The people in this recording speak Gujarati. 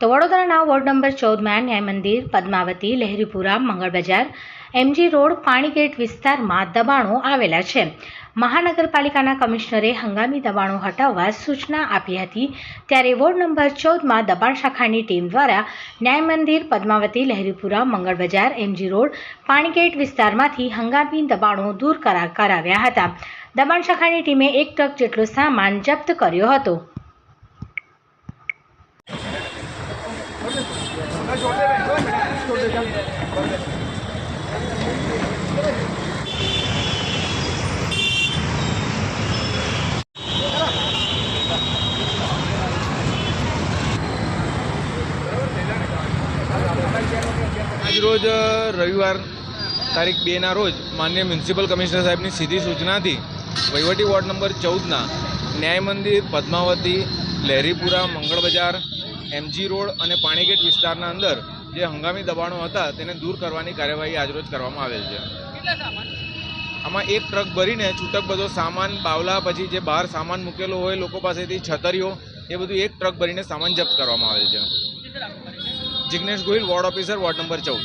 તો વડોદરાના વોર્ડ નંબર ચૌદમાં ન્યાય મંદિર પદ્માવતી, લહેરીપુરા, મંગળ બજાર, એમજી રોડ, પાણીગેટ વિસ્તારમાં દબાણો આવેલા છે. મહાનગરપાલિકાના કમિશનરે હંગામી દબાણો હટાવવા સૂચના આપી હતી. ત્યારે વોર્ડ નંબર ચૌદમાં દબાણ શાખાની ટીમ દ્વારા ન્યાય મંદિર પદ્માવતી, લહેરીપુરા, મંગળ બજાર, એમજી રોડ, પાણીગેટ વિસ્તારમાંથી હંગામી દબાણો દૂર કરા, કરાવ્યા હતા. દબાણ શાખાની ટીમે એક ટ્રક જેટલો સામાન જપ્ત કર્યો હતો. આજરોજ રવિવાર તારીખ બેના રોજ માન્ય મ્યુનિસિપલ કમિશનર સાહેબની સીધી સૂચનાથી વહીવટી વોર્ડ નંબર ચૌદના ન્યાય મંદિર પદ્માવતી, લહેરીપુરા, મંગળ બજાર એમજી રોડ અને પાણીગેટ વિસ્તારના અંદર જે હંગામી દબાણો હતા તેને દૂર કરવાની કાર્યવાહી આજરોજ કરવામાં આવેલ છે. આમાં એક ટ્રક ભરીને છૂટક બધો સામાન બાવલા પછી જે બહાર સામાન મૂકેલો હોય લોકો પાસેથી છતરીઓ એ બધું એક ટ્રક ભરીને સામાન જપ્ત કરવામાં આવેલ છે. Jignesh Gohil ward officer ward number ચૌદ.